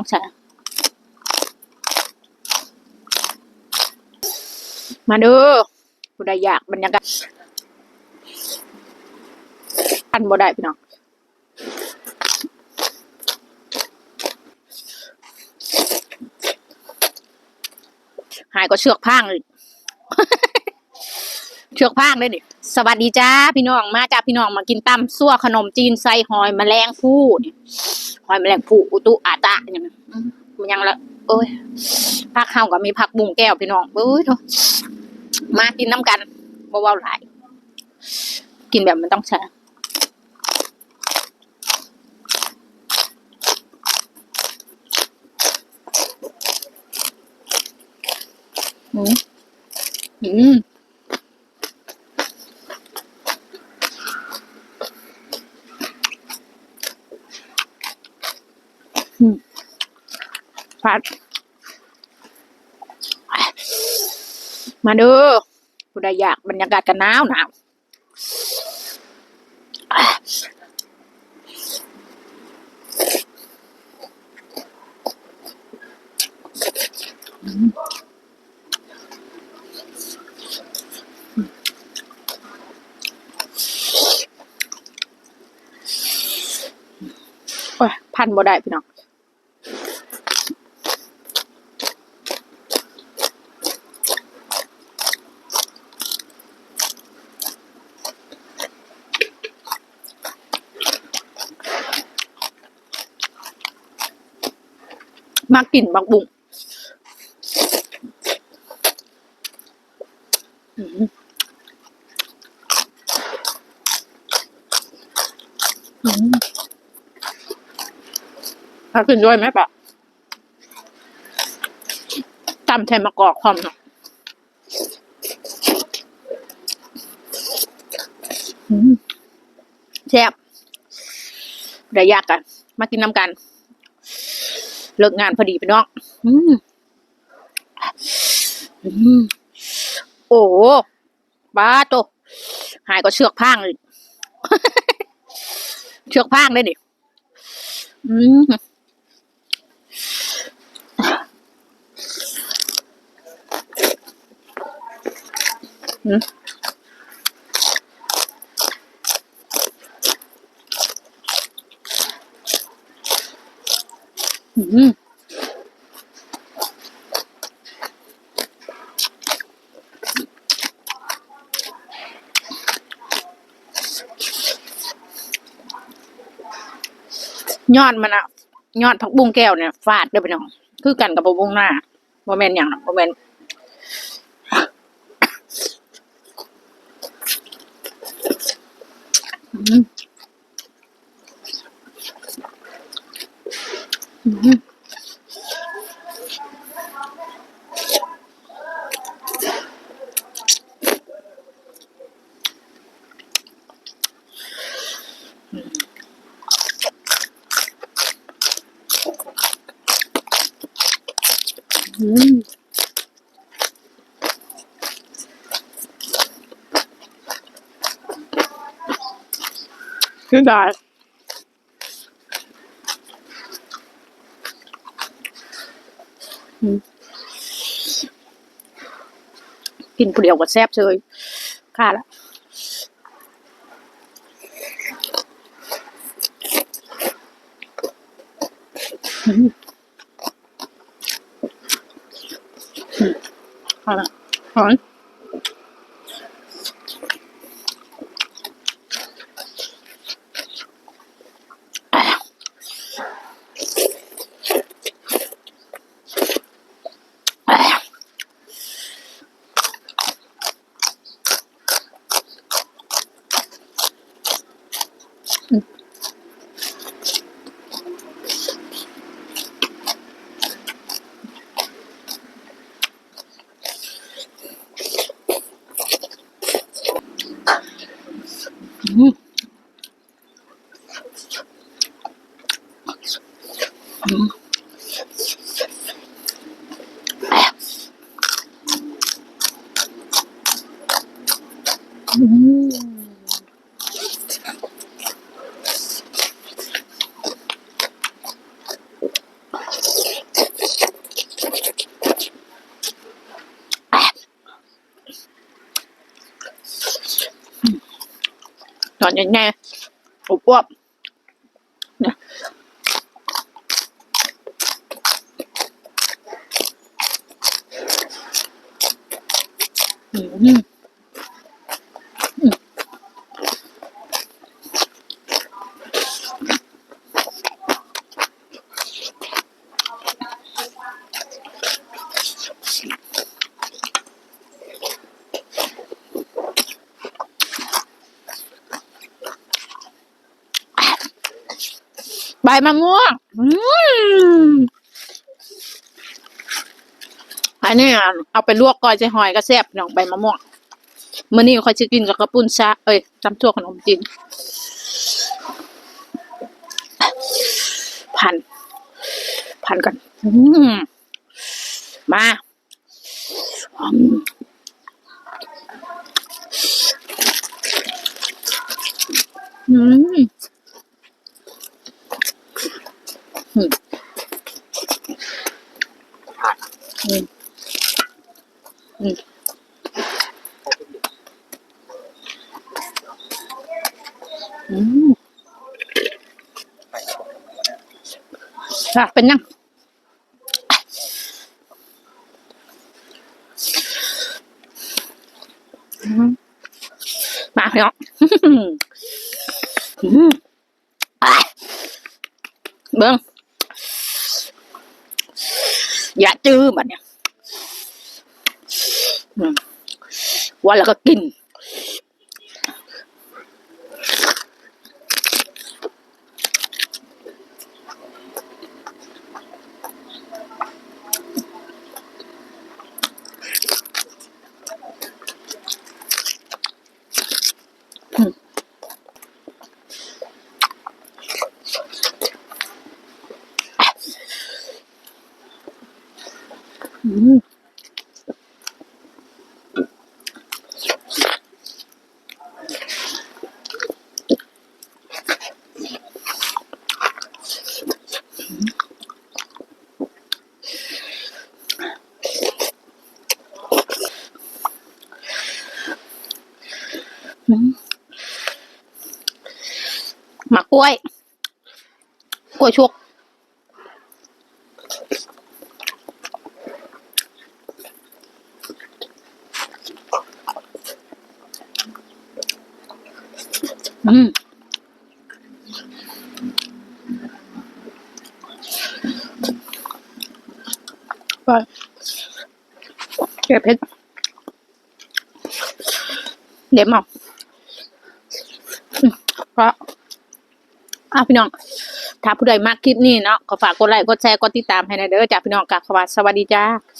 องใช้มาดูผู้ใดอยากบรรยากาศอันบ่ได้พี่น้องหายก็เชือกพางเลยเชือกพางเลยดิสวัสดีจ้าพี่น้องมาจ้าพี่น้องมากินตำซั่วขนมจีนใส่หอยแมลงภู่นี่ หอยแมลงภู่อุตุอาตะอย่างนี้อืมมันยังละเอ้ยผักข้าวก็มีผักบุ้งแก้วพี่น้องเอ้ยโถมากินน้ำกันบ่เว้าหลาย กินแบบมันต้องใช้อืมอืม พัด มาดูผู้ใดอยากบรรยากาศกันหนาวหนาวพันบ่ได้พี่น้อง มากินบักบุ้งถ้ากินด้วยไหมปะตำแทนมะกอกความเนาะแซ่บระยากกัน มากินน้ำกัน เลิกงานพอดีไปน้องอืมอืมโอ้บ้าโตหายก็เชือกพางเลยเชือกพางเลยดิอืมอืม ยอดมันอะยอดผักบุ้งแก้วเนี่ยฟาดด้อพี่น้องคือกันกับผักบุ้งหน้าบ่แม่นหยังนะบ่แม่นอืม อืมคือได้อืมกินผู้เดียวก็แซ่บเลยค่าละอืม ค่าละห Mm. Nó nhẹ nhẹ, ụp ụp. ใหญ่ๆอบอวบเนี่ยอืมอืมใบมะม่วง อืม อันนี้เอาไปลวกก้อยใจหอยก็แซ่บน้องใบมะม่วงมื้อนี้ค่อยสิกินกับกระปุ้นชาเอ้ยตำทั่วขนมจีนพันพันกันอืมมาอืมอืม อืมอืมอะเป็นยังมาพี่น้องอืมอะเบิ้งอย่าจื้อบัดเนี่ย วันแล้วก็กินอืมอืมหมักก ล้วย กล้วยชุก อืมไปเก็บเพชรเดี๋ยวมาอืมเพราะ อะพี่น้อง ถ้าผู้ใดมากคลิปนี้เนาะก็ฝากกดไลค์กดแชร์กดติดตามให้หนะเด้อจ้าพี่น้องกะขวับสวัสดีจ้า